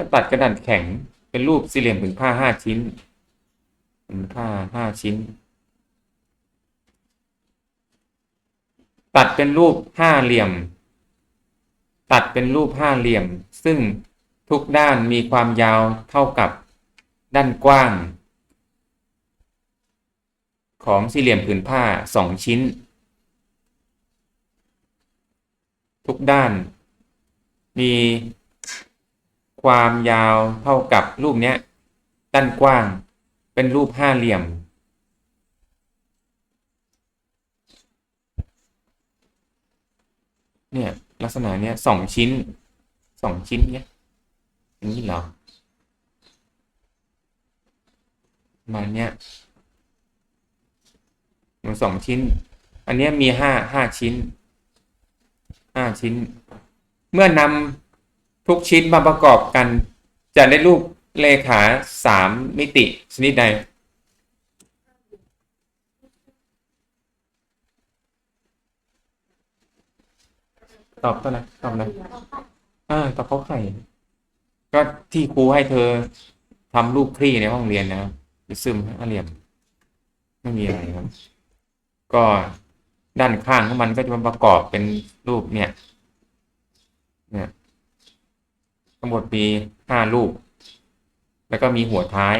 ถ้าตัดกระดาษแข็งเป็นรูปสี่เหลี่ยมผืนผ้าห้าชิ้นผืนผ้าห้าชิ้น ตัดเป็นรูปห้าเหลี่ยม ตัดเป็นรูปห้าเหลี่ยม ซึ่งทุกด้านมีความยาวเท่ากับด้านกว้าง ของสี่เหลี่ยมผืนผ้าสองชิ้น ทุกด้านมี ความยาวเท่ากับรูปเนี้ยด้านกว้าง เป็นรูปห้าเหลี่ยม เนี่ยลักษณะเนี้ยสองชิ้นสองชิ้นเนี้ยอย่างนี้เหรอมาเนี้ยมันสองชิ้น อันเนี้ยมีห้าห้าชิ้นห้าชิ้น เมื่อนำ ทุกชิ้นมาประกอบกัน จะได้รูปเลขาสามมิติชนิดใดตอบตัวไหนตอบนะอ่าตอบเขาไข่ ก็ที่ครูให้เธอทำรูปคลี่ในห้องเรียนนะซึมห้าเหลี่ยมไม่มีอะไรครับ ก็ด้านข้างของมันก็จะมาประกอบเป็นรูปเนี่ย เนี่ย ทั้งหมดมีห้ารูป แล้วก็มีหัวท้าย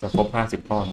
จะครบห้าสิบข้อ